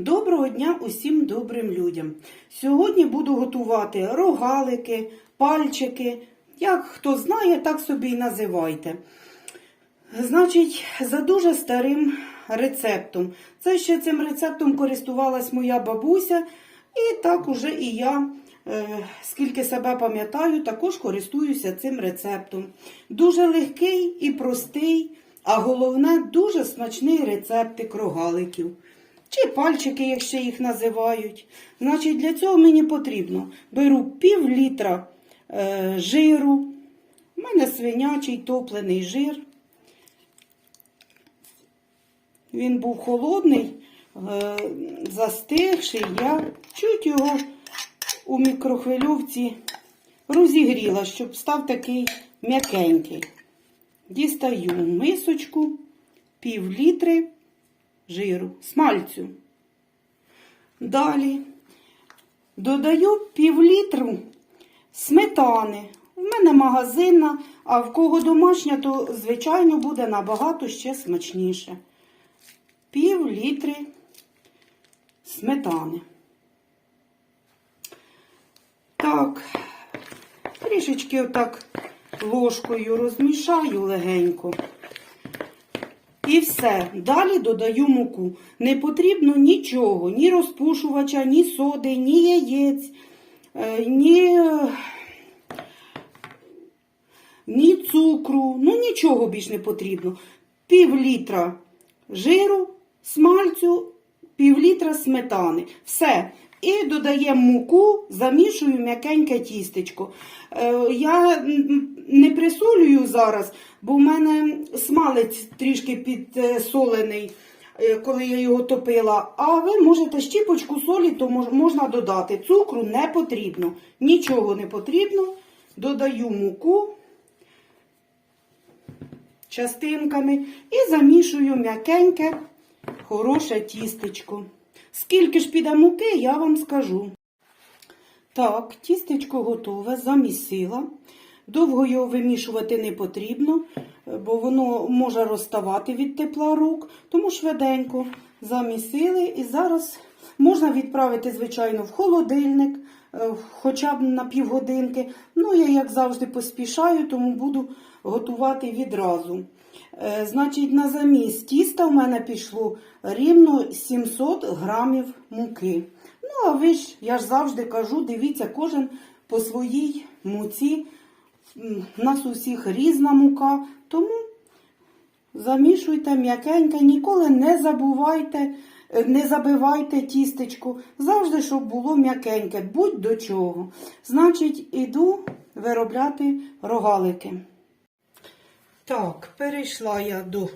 Доброго дня усім добрим людям. Сьогодні буду готувати рогалики, пальчики. Як хто знає, так собі і називайте. Значить, за дуже старим рецептом. Це ще цим рецептом користувалась моя бабуся, і так уже і я, е, скільки себе пам'ятаю, також користуюся цим рецептом. Дуже легкий і простий, а головне, дуже смачний рецептик рогаликів. Чи пальчики, як ще їх називають. Значить, для цього мені потрібно беру пів літра е, жиру. У мене свинячий топлений жир. Він був холодний, е, застигший. Я чуть його у мікрохвильовці розігріла, щоб став такий м'якенький. Дістаю мисочку, пів літри жиру, смальцю. Далі додаю пів літру сметани. У мене магазинна, а в кого домашня, то, звичайно, буде набагато ще смачніше. Пів літри сметани. Так, трішечки отак ложкою розмішаю легенько. І все. Далі додаю муку. Не потрібно нічого, ні розпушувача, ні соди, ні яєць, е, ні, ні цукру. Ну, нічого більш не потрібно. Пів літра жиру, смальцю, пів літра сметани. Все. І додаємо муку, замішую м'якеньке тістечко. Е, Я м, зараз, бо в мене смалець трішки підсолений, е, коли я його топила. А ви можете щіпочку солі, то можна додати. Цукру не потрібно. Нічого не потрібно. Додаю муку частинками і замішую м'якеньке, хороше тістечко. Скільки ж піде муки, я вам скажу. Так, тістечко готове, замісила. Довго його вимішувати не потрібно, бо воно може розставати від тепла рук, тому швиденько замісили і зараз можна відправити, звичайно, в холодильник, е, хоча б на півгодинки. Ну, я, як завжди, поспішаю, тому буду готувати відразу. Е, Значить, на заміс тіста в мене пішло рівно 700 грамів муки. Ну, а ви ж, я ж завжди кажу, дивіться, кожен по своїй муці. У нас у всіх різна мука, тому замішуйте м'якенько, ніколи не забувайте, е, не забивайте тістечко. Завжди, щоб було м'якеньке, будь до чого. Значить, іду виробляти рогалики. Так, перейшла я до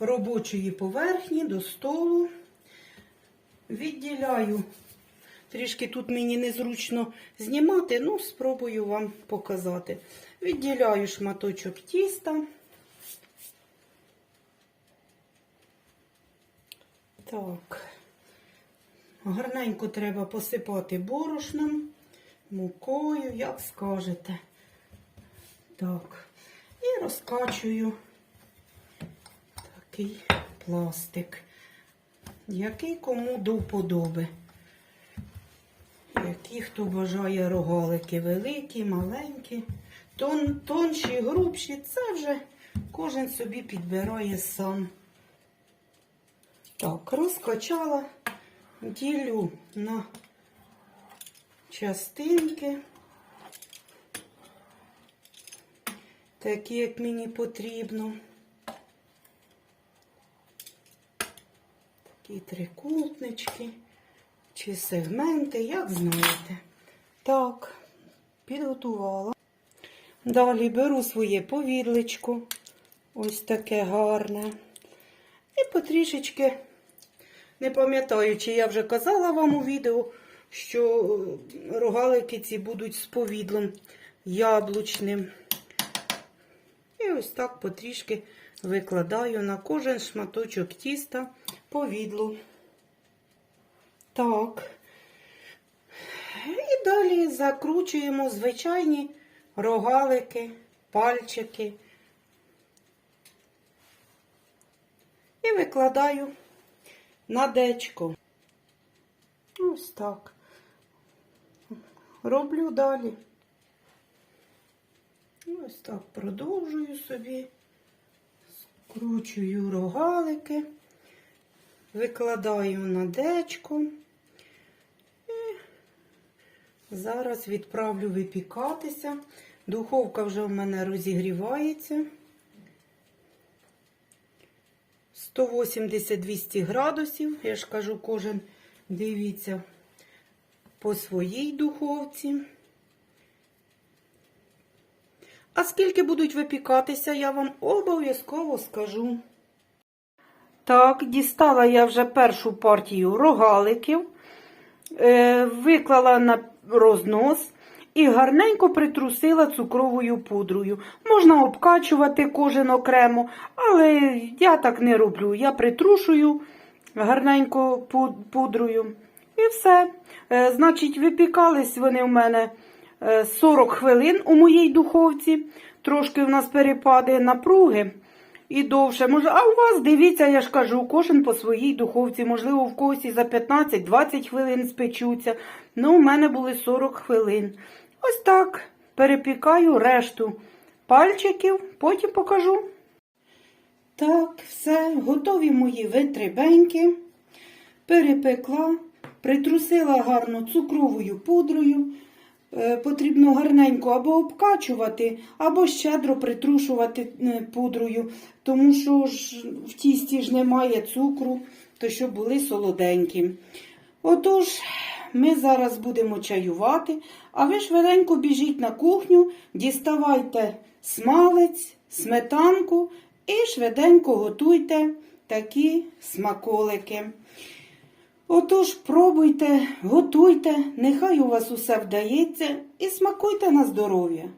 робочої поверхні, до столу. Відділяю. Трішки тут мені незручно знімати, ну, спробую вам показати. Відділяю шматочок тіста. Так, гарненько треба посипати борошном, мукою, як скажете. Так, і розкачую такий пластик, який кому до вподоби. Які хто бажає рогалики великі, маленькі, тон, тонші, грубші, це вже кожен собі підбирає сам. Так, розкачала, ділю на частинки, такі, як мені потрібно. Такі трикутнички чи сегменти, як знаєте. Так, підготувала. Далі беру своє повідличко, ось таке гарне. І потрішечки, не пам'ятаю, чи я вже казала вам у відео, що рогалики ці будуть з повідлом яблучним. І ось так потрішки викладаю на кожен шматочок тіста повідлу. Так. І далі закручуємо звичайні рогалики, пальчики. І викладаю на дечко. Ось так. Роблю далі. Ось так продовжую собі. Скручую рогалики, викладаю на дечко. Зараз відправлю випікатися. Духовка вже в мене розігрівається. 180-200 градусів. Я ж кажу, кожен дивіться по своїй духовці. А скільки будуть випікатися, я вам обов'язково скажу. Так, дістала я вже першу партію рогаликів, е, виклала на рознос і гарненько притрусила цукровою пудрою. Можна обкачувати кожен окремо, але я так не роблю. Я притрушую гарненько пудрою. І все. Е, Значить, випікались вони в мене е, 40 хвилин у моїй духовці. Трошки в нас перепади напруги і довше. Може, а у вас дивіться, я ж кажу, кожен по своїй духовці. Можливо, в когось і за 15-20 хвилин спечуться. Ну, у мене були 40 хвилин. Ось так. Перепікаю решту пальчиків, потім покажу. Так, все, готові мої витребеньки. Перепекла, притрусила гарно цукровою пудрою. Е, Потрібно гарненько або обкачувати, або щедро притрушувати е, пудрою, тому що ж в тісті ж немає цукру, то щоб були солоденькі. Отож, ми зараз будемо чаювати, а ви швиденько біжіть на кухню, діставайте смалець, сметанку і швиденько готуйте такі смаколики. Отож, пробуйте, готуйте, нехай у вас усе вдається і смакуйте на здоров'я.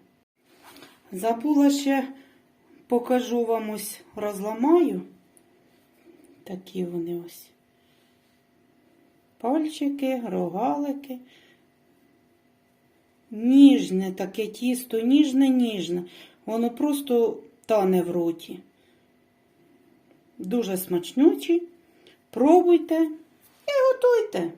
Забула ще покажу вам ось розламаю. Такі вони ось. Пальчики, рогалики. Ніжне таке тісто, ніжне, ніжне. Воно просто тане в роті. Дуже смачнючі. Пробуйте готуйте.